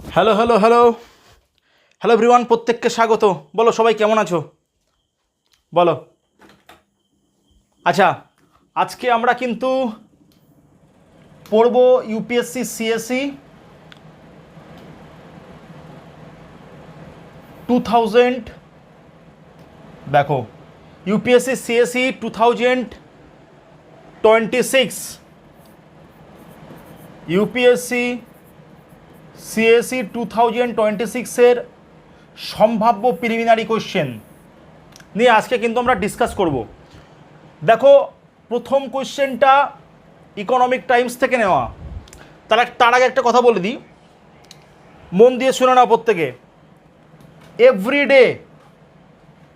Hello hello hello hello everyone প্রত্যেককে স্বাগত। বলো, সবাই কেমন আছো? বলো। আচ্ছা আজকে আমরা কিন্তু পড়ব ইউপিএসসি সিএসসি টু থাউজেন্ড দেখো UPSC CSE two thousand twenty six UPSC CSE two thousand twenty সিক্সের সম্ভাব্য প্রিলিমিনারি কোশ্চেন নিয়ে আজকে কিন্তু আমরা ডিসকাস করব। দেখো, প্রথম কোশ্চেনটা ইকোনমিক টাইমস থেকে নেওয়া। তার তার আগে একটা কথা বলে দিই। মন দিয়ে শুনে নাও প্রত্যেকে। এভরিডে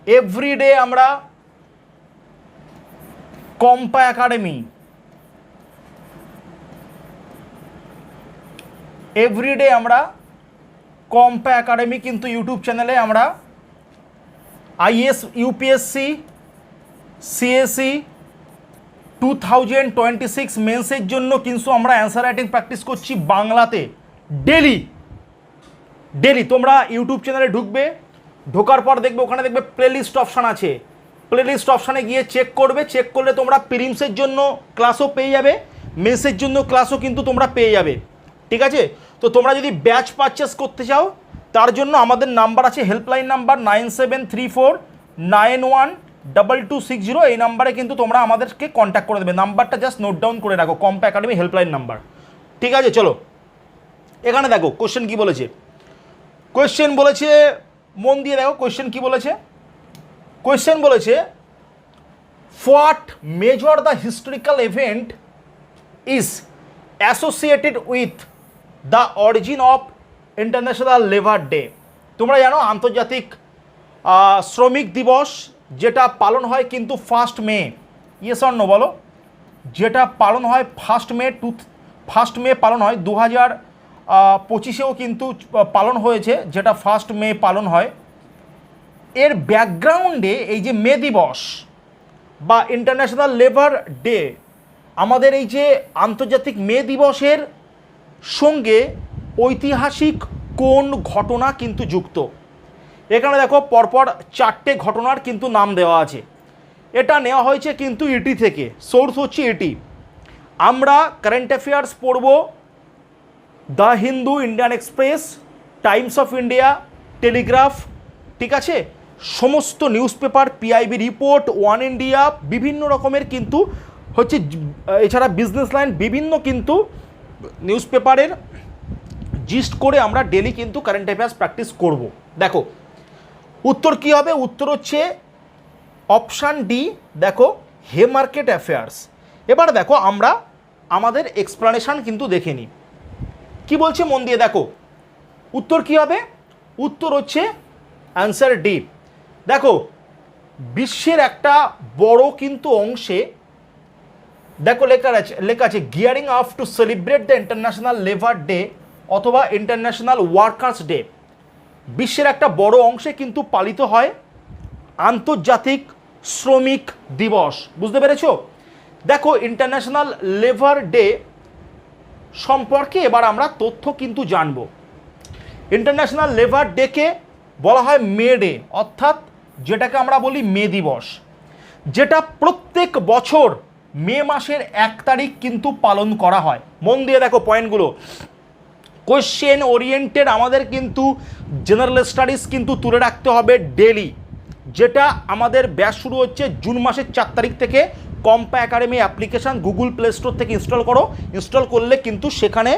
এভরিডে আমরা কম্পা একাডেমি এভরিডে আমরা কম্পা একাডেমি কিন্তু ইউটিউব চ্যানেলে আমরা IAS UPSC CSE two thousand twenty six মেন্সের জন্য কিন্তু আমরা অ্যান্সার রাইটিং প্র্যাকটিস করছি বাংলাতে ডেলি ডেলি তোমরা ইউটিউব চ্যানেলে ঢুকবে, ঢোকার পর দেখবে, ওখানে দেখবে প্লেলিস্ট অপশান আছে। প্লেলিস্ট অপশানে গিয়ে চেক করবে চেক করলে তোমরা প্রিমসের জন্য ক্লাসও পেয়ে যাবে মেন্সের জন্য ক্লাসও কিন্তু তোমরা পেয়ে যাবে। ঠিক আছে? তো তোমরা যদি ব্যাচ পারচেস করতে চাও, তার জন্য আমাদের নাম্বার আছে helpline number nine seven three four nine one double two six zero এই নাম্বারে কিন্তু তোমরা আমাদেরকে কন্ট্যাক্ট করে দেবে। নাম্বারটা জাস্ট নোট ডাউন করে রাখো কম্পা একাডেমি হেল্পলাইন নাম্বার ঠিক আছে, চলো। এখানে দেখো কোশ্চেন কি বলেছে? কোয়েশ্চেন বলেছে, মন দিয়ে দেখো কোয়েশ্চেন কি বলেছে? কোয়েশ্চেন বলেছে what major the historical event is associated with the origin of international labour day. তোমরা জানো আন্তর্জাতিক শ্রমিক দিবস, যেটা পালন হয় কিন্তু ফার্স্ট মে। ইয়েস অন্য বলো। যেটা পালন হয় first May to, first May পালন হয়। দু হাজার পঁচিশেও কিন্তু পালন হয়েছে, যেটা ফার্স্ট মে পালন হয়। এর ব্যাকগ্রাউন্ডে এই যে মে দিবস বা ইন্টারন্যাশনাল লেবার ডে, আমাদের এই যে আন্তর্জাতিক মে দিবসের সঙ্গে ঐতিহাসিক কোন ঘটনা কিন্তু যুক্ত? এখানে দেখো, পরপর চারটে ঘটনার কিন্তু নাম দেওয়া আছে। এটা নেওয়া হয়েছে কিন্তু ইটি থেকে। সোর্স হচ্ছে ইটি। আমরা কারেন্ট অ্যাফেয়ার্স পড়ব the Hindu Indian Express, Times of India, Telegraph, ঠিক আছে? সমস্ত news paper PIB report One India বিভিন্ন রকমের কিন্তু হচ্ছে, এছাড়া বিজনেস লাইন বিভিন্ন কিন্তু নিউজ পেপারের জিস্ট করে আমরা ডেলি কিন্তু কারেন্ট অ্যাফেয়ার্স প্র্যাকটিস করব। দেখো, উত্তর কি হবে? উত্তর হচ্ছে অপশান ডি দেখো হে মার্কেট অ্যাফেয়ার্স এবার দেখো, আমরা আমাদের এক্সপ্লানেশান কিন্তু দেখে নিই। কি বলছে মন দিয়ে? দেখো, উত্তর কি হবে? উত্তর হচ্ছে অ্যান্সার ডি দেখো, বিশ্বের একটা বড় কিন্তু অংশে দেখো লেখা আছে লেখা আছে gearing up to celebrate the international labour day অথবা ইন্টারন্যাশনাল ওয়ার্কার্স ডে বিশ্বের একটা বড় অংশে কিন্তু পালিত হয় আন্তর্জাতিক শ্রমিক দিবস। বুঝতে পেরেছ? দেখো ইন্টারন্যাশনাল লেবার ডে সম্পর্কে এবার আমরা তথ্য কিন্তু জানব। ইন্টারন্যাশনাল লেবার ডেকে বলা হয় মে ডে, অর্থাৎ যেটাকে আমরা বলি মে দিবস। যেটা প্রত্যেক বছর মে মাসের এক তারিখ কিন্তু পালন করা হয়। মন দিয়ে দেখো পয়েন্টগুলো। কোশ্চেন ওরিয়েন্টেড আমাদের কিন্তু জেনারেল স্টাডিজ কিন্তু তুলে রাখতে হবে ডেলি যেটা আমাদের ব্যাচ শুরু হচ্ছে জুন মাসের চার তারিখ থেকে। কম্পা academy application Google Play Store থেকে ইনস্টল করো। ইনস্টল করলে কিন্তু সেখানে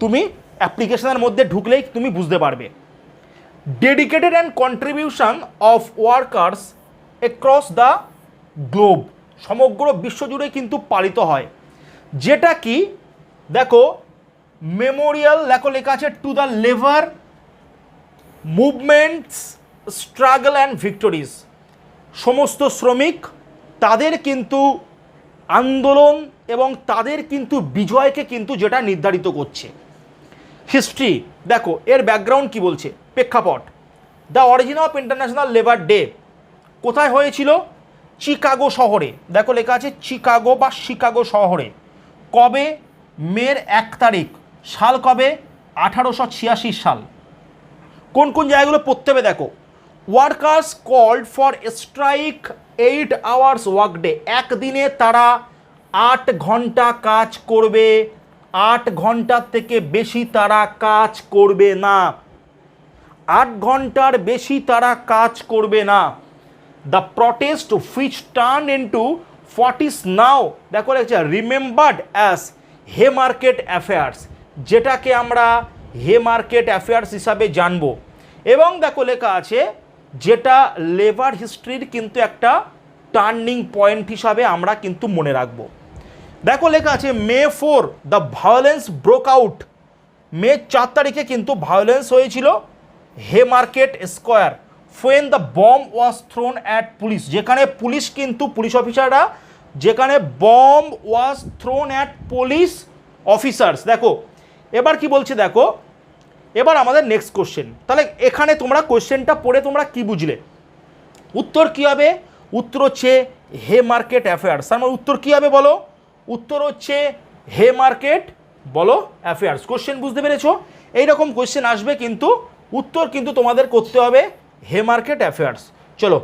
তুমি অ্যাপ্লিকেশনের মধ্যে ঢুকলেই তুমি বুঝতে পারবে। Dedicated and contribution of workers across the globe সমগ্র বিশ্বজুড়ে কিন্তু পালিত হয়। যেটা কি, দেখো মেমোরিয়াল দেখো লেখা আছে to the labour movements struggle and victories সমস্ত শ্রমিক, তাদের কিন্তু আন্দোলন এবং তাদের কিন্তু বিজয়কে কিন্তু যেটা নির্ধারিত করছে। হিস্ট্রি দেখো, এর ব্যাকগ্রাউন্ড কি বলছে? প্রেক্ষাপট the origin of international labour day কোথায় হয়েছিল? চিকাগো শহরে। দেখো লেখা আছে চিকাগো বা শিকাগো শহরে। কবে? মের এক তারিখ। সাল কবে? আঠারোশো ছিয়াশি সাল। কোন কোন জায়গাগুলো পড়তে হবে দেখো। Workers called for strike eight hours work day একদিনে তারা আট ঘণ্টা কাজ করবে। আট ঘণ্টার থেকে বেশি তারা কাজ করবে না। আট ঘণ্টার বেশি তারা কাজ করবে না। The protest which turn into what is now দেখো লেখছে রিমেম্বার্ড অ্যাজ হে মার্কেট অ্যাফেয়ার্স যেটাকে আমরা হে মার্কেট অ্যাফেয়ার্স হিসাবে জানব। এবং দেখো লেখা আছে, যেটা লেবার হিস্ট্রির কিন্তু একটা টার্নিং পয়েন্ট হিসাবে আমরা কিন্তু মনে রাখব। দেখো লেখা আছে, May four the violence broke out মে চার তারিখে কিন্তু ভায়োলেন্স হয়েছিল Haymarket square when the bomb was thrown at police যেখানে পুলিশ কিন্তু পুলিশ অফিসাররা যেখানে bomb was thrown at police officers দেখো, এবার কি বলছে দেখো, এবার আমাদের নেক্সট কোশ্চেন তাহলে এখানে তোমরা কোশ্চেনটা পড়ে তোমরা কি বুঝলে? উত্তর কী হবে? উত্তর হচ্ছে হে মার্কেট অ্যাফেয়ার্স তার মানে উত্তর কী হবে বলো? উত্তর হচ্ছে হে মার্কেট বলো অ্যাফেয়ার্স কোশ্চেন বুঝতে পেরেছ? এইরকম কোশ্চেন আসবে কিন্তু, উত্তর কিন্তু তোমাদের করতে হবে হে মার্কেট অ্যাফেয়ার্স চলো